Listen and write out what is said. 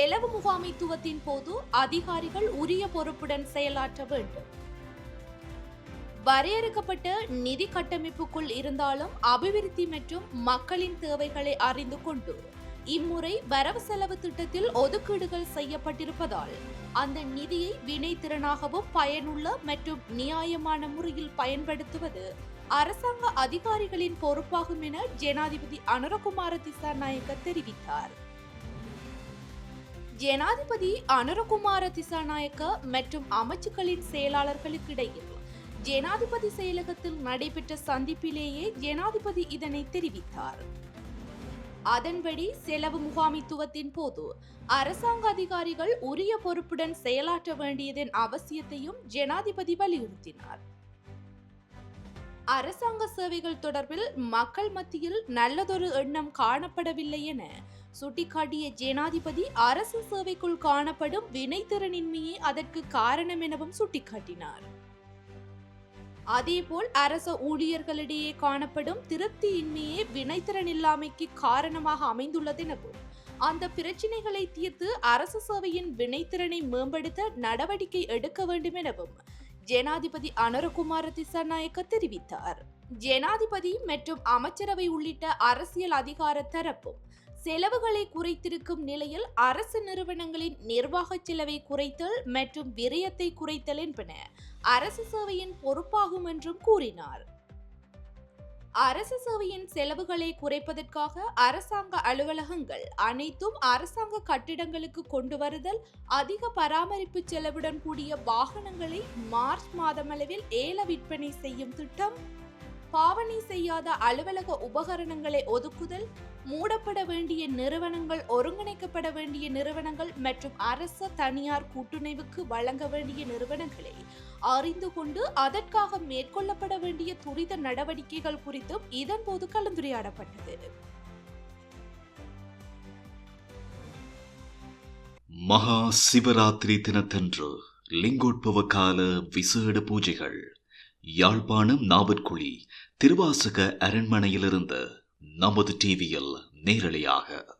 செலவு முகாமைத்துவத்தின் போது அதிகாரிகள் உரிய பொறுப்புடன் செயலாற்ற வேண்டும். வரையறுக்கப்பட்ட நிதி கட்டமைப்புக்குள் இருந்தாலும் அபிவிருத்தி மற்றும் மக்களின் தேவைகளை அறிந்து கொண்டு இம்முறை வரவு செலவு திட்டத்தில் ஒதுக்கீடுகள் செய்யப்பட்டிருப்பதால் அந்த நிதியை வினைத்திறனாகவும் பயனுள்ள மற்றும் நியாயமான முறையில் பயன்படுத்துவது அரசாங்க அதிகாரிகளின் பொறுப்பாகும் என ஜனாதிபதி அனுரகுமார திசாநாயக்க தெரிவித்தார். ஜனாதிபதி அனுரகுமார திசாநாயக்க மற்றும் அமைச்சுக்களின் செயலாளர்களுக்கிடையில் ஜனாதிபதி செயலகத்தில் நடைபெற்ற சந்திப்பிலேயே ஜனாதிபதி இதனை தெரிவித்தார். அதன்படி செலவு முகாமித்துவத்தின் போது அரசாங்க அதிகாரிகள் உரிய பொறுப்புடன் செயலாற்ற வேண்டியதன் அவசியத்தையும் ஜனாதிபதி வலியுறுத்தினார். அரசாங்க சேவைகள் தொடர்பில் மக்கள் மத்தியில் நல்லதொரு எண்ணம் காணப்படவில்லை என சுட்டிக்காட்டிய ஜனாதிபதி அரசு சேவைக்குள் காணப்படும் வினைத்திறனின்மையே அதற்கு காரணம் எனவும் சுட்டிக்காட்டினார். அதேபோல் அரச ஊழியர்களிடையே காணப்படும் திருப்தியின்மையே வினைத்திறன் இல்லாமைக்கு காரணமாக அமைந்துள்ளது எனவும் அந்த பிரச்சினைகளை தீர்த்து அரசு சேவையின் வினைத்திறனை மேம்படுத்த நடவடிக்கை எடுக்க வேண்டும் எனவும் ஜனாதிபதி அனுரகுமார திசாநாயக்க தெரிவித்தார். ஜனாதிபதி மற்றும் அமைச்சரவை உள்ளிட்ட அரசியல் அதிகார தரப்பும் செலவுகளை குறைத்திருக்கும் நிலையில் அரசு நிறுவனங்களின் நிர்வாக செலவை குறைத்தல் மற்றும் விரயத்தை குறைத்தல் என்பன அரசு சேவையின் பொறுப்பாகும் என்றும் கூறினார். அரசு சேவையின் செலவுகளை குறைப்பதற்காக அரசாங்க அலுவலகங்கள் அனைத்தும் அரசாங்க கட்டிடங்களுக்கு கொண்டு வருதல் அதிக பராமரிப்பு செலவுடன் கூடிய வாகனங்களை மார்ச் மாதமளவில் ஏல விற்பனை செய்யும் திட்டம் பாவனை செய்யாத அலுவலக உபகரணங்களை ஒதுக்குதல் மூடப்பட வேண்டிய நிறுவனங்கள் ஒருங்கிணைக்கப்பட வேண்டிய நிறுவனங்கள் மற்றும் அரச தனியார் கூட்டுணைவுக்கு வழங்க வேண்டிய நிறுவனங்களை அறிந்து கொண்டு அதற்காக மேற்கொள்ளப்பட வேண்டிய துரித நடவடிக்கைகள் குறித்தும் இதன்போது கலந்துரையாடப்பட்டது. மகா சிவராத்திரி தினத்தன்று லிங்கோட்பவ கால விசேட பூஜைகள். யாழ்ப்பாணம் நாவற்குழி திருவாசக அரண்மனையிலிருந்து நமது டிவியில் நேரலையாக.